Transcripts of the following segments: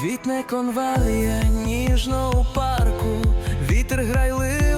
Квітне конвалія ніжно у парку, вітер грайливий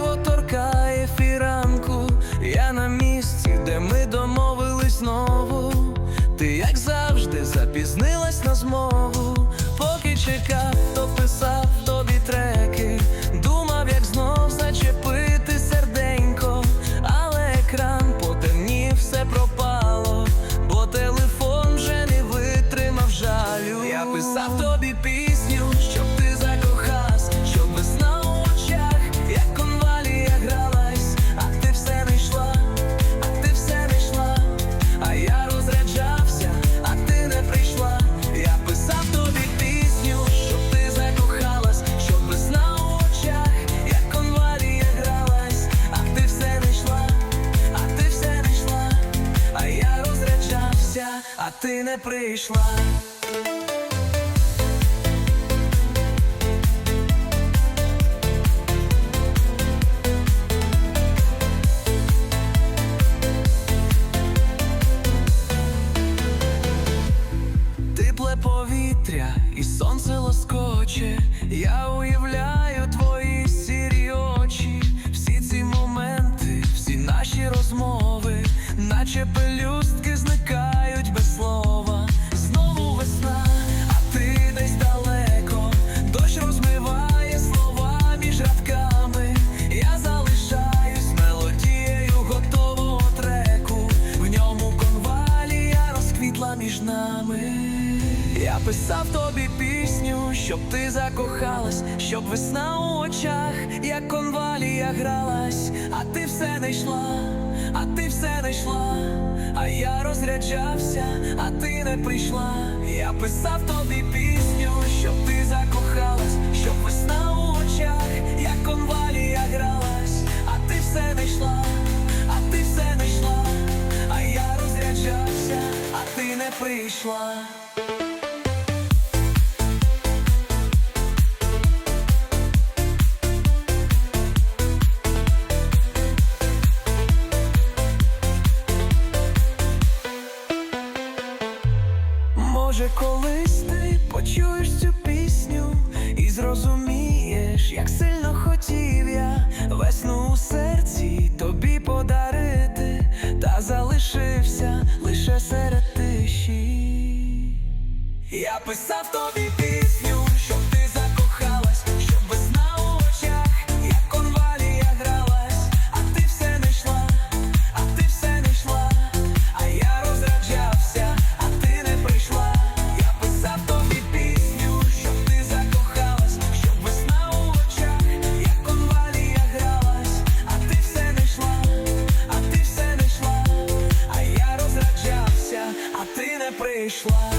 а ти не прийшла. Тепле повітря і сонце лоскоче. Я уявляю твої сірі очі, всі ці моменти, всі наші розмови, наче пелюстки зникають слова. Знову весна, а ти десь далеко, дощ розмиває слова між рядками. Я залишаюсь мелодією готового треку. В ньому конвалія розквітла між нами. Я писав тобі пісню, щоб ти закохалась, щоб весна у очах, як конвалія гралась, а ти все не йшла, а ти все не йшла, а я розряджався, а ти не прийшла. Я писав тобі пісню, щоб ти закохалась, щоб весна у очах, як конвалія гралась, а ти все не йшла, а ти все не йшла, а я розряджався, а ти не прийшла. Може, колись ти почуєш цю пісню і зрозумієш, як сильно хотів я весну у серці тобі подарити, та залишився лише серед тиші. Я писав тобі пісню, а